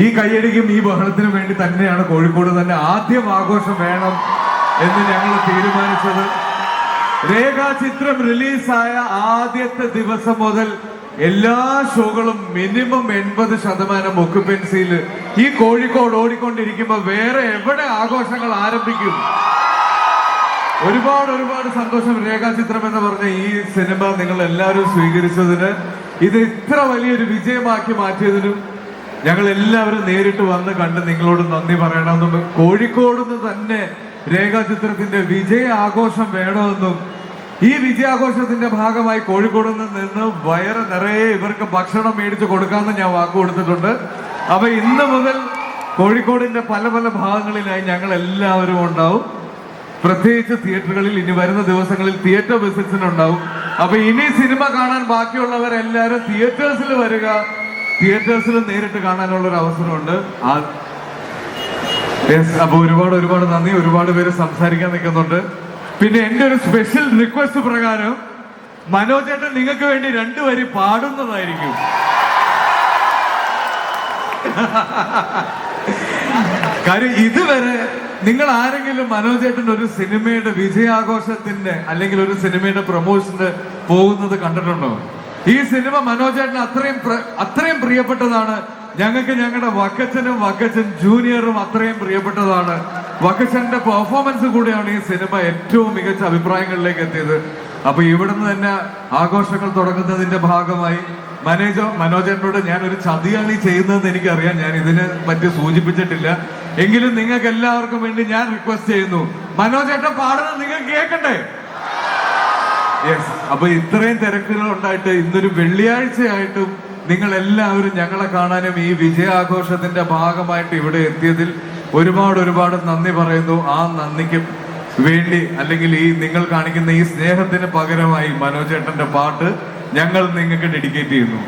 ഈ കയ്യടിക്കും ഈ ബഹളത്തിനും വേണ്ടി തന്നെയാണ് കോഴിക്കോട് തന്നെ ആദ്യം ആഘോഷം വേണം എന്ന് ഞങ്ങൾ തീരുമാനിച്ചത്. രേഖാചിത്രം റിലീസായ ആദ്യത്തെ ദിവസം മുതൽ എല്ലാ ഷോകളും മിനിമം എൺപത് ശതമാനം ഒക്കുപെൻസിയിൽ ഈ കോഴിക്കോട് ഓടിക്കൊണ്ടിരിക്കുമ്പോ വേറെ എവിടെ ആഘോഷങ്ങൾ ആരംഭിക്കും? ഒരുപാട് ഒരുപാട് സന്തോഷം രേഖാചിത്രം എന്ന് പറഞ്ഞ ഈ സിനിമ നിങ്ങൾ എല്ലാവരും സ്വീകരിച്ചതിന്. ഇത് ഇത്ര വലിയൊരു വിജയമാക്കി മാറ്റിയതിനും ഞങ്ങൾ എല്ലാവരും നേരിട്ട് വന്ന് കണ്ട് നിങ്ങളോട് നന്ദി പറയണമെന്നും കോഴിക്കോട് നിന്ന് തന്നെ രേഖാചിത്രത്തിന്റെ വിജയ ആഘോഷം വേണമെന്നും ഈ വിജയാഘോഷത്തിന്റെ ഭാഗമായി കോഴിക്കോട് നിന്ന് വയറ് നിറയെ ഇവർക്ക് ഭക്ഷണം മേടിച്ചു കൊടുക്കാമെന്ന് ഞാൻ വാക്ക് കൊടുത്തിട്ടുണ്ട്. അപ്പൊ ഇന്ന് മുതൽ കോഴിക്കോടിന്റെ പല പല ഭാഗങ്ങളിലായി ഞങ്ങൾ എല്ലാവരും ഉണ്ടാവും. പ്രത്യേകിച്ച് തിയേറ്ററുകളിൽ ഇനി വരുന്ന ദിവസങ്ങളിൽ തിയേറ്റർ വിസിറ്റ്സിനുണ്ടാവും. അപ്പൊ ഇനി സിനിമ കാണാൻ ബാക്കിയുള്ളവരെല്ലാരും തിയേറ്റേഴ്സിൽ വരിക. തിയേറ്റേഴ്സിൽ നേരിട്ട് കാണാനുള്ള ഒരു അവസരമുണ്ട് അപ്പൊ ഒരുപാട് ഒരുപാട് നന്ദി. ഒരുപാട് പേര് സംസാരിക്കാൻ നിൽക്കുന്നുണ്ട്. പിന്നെ എന്റെ ഒരു സ്പെഷ്യൽ റിക്വസ്റ്റ് പ്രകാരം മനോജേട്ടൻ നിങ്ങൾക്ക് വേണ്ടി രണ്ടു വരി പാടുന്നതായിരിക്കും. കാര്യം ഇതുവരെ നിങ്ങൾ ആരെങ്കിലും മനോജേട്ടൻ ഒരു സിനിമയുടെ വിജയാഘോഷത്തിന്റെ അല്ലെങ്കിൽ ഒരു സിനിമയുടെ പ്രൊമോഷന് പോകുന്നത് കണ്ടിട്ടുണ്ടോ? ഈ സിനിമ മനോജേട്ടന് അത്രയും അത്രയും പ്രിയപ്പെട്ടതാണ്. ഞങ്ങൾക്ക് ഞങ്ങളുടെ വക്കച്ചനും വക്കച്ചൻ ജൂനിയറും അത്രയും പ്രിയപ്പെട്ടതാണ്. വക്കച്ചന്റെ പെർഫോമൻസ് കൂടിയാണ് ഈ സിനിമ ഏറ്റവും മികച്ച അഭിപ്രായങ്ങളിലേക്ക് എത്തിയത്. അപ്പൊ ഇവിടുന്ന് തന്നെ ആഘോഷങ്ങൾ തുടങ്ങുന്നതിന്റെ ഭാഗമായി മനേജർ മനോജനോട് ഞാൻ ഒരു ചതിയാണ് ഈ ചെയ്യുന്നതെന്ന് എനിക്കറിയാം. ഞാൻ ഇതിനെ പറ്റി സൂചിപ്പിച്ചിട്ടില്ല. എങ്കിലും നിങ്ങൾക്ക് എല്ലാവർക്കും വേണ്ടി ഞാൻ റിക്വസ്റ്റ് ചെയ്യുന്നു. മനോജേട്ടൻ പാടുന്നത് നിങ്ങൾ കേൾക്കണ്ടേ? യെസ് അപ്പൊ ഇത്രയും തിരക്കുകൾ ഉണ്ടായിട്ട് ഇന്നൊരു വെള്ളിയാഴ്ചയായിട്ടും നിങ്ങൾ എല്ലാവരും ഞങ്ങളെ കാണാനും ഈ വിജയാഘോഷത്തിന്റെ ഭാഗമായിട്ട് ഇവിടെ എത്തിയതിൽ ഒരുപാട് ഒരുപാട് നന്ദി പറയുന്നു. ആ നന്ദിക്ക് വേണ്ടി അല്ലെങ്കിൽ ഈ നിങ്ങൾ കാണിക്കുന്ന ഈ സ്നേഹത്തിന് പകരമായി മനോജേട്ടന്റെ പാട്ട് ഞങ്ങൾ നിങ്ങൾക്ക് ഡെഡിക്കേറ്റ് ചെയ്യുന്നു.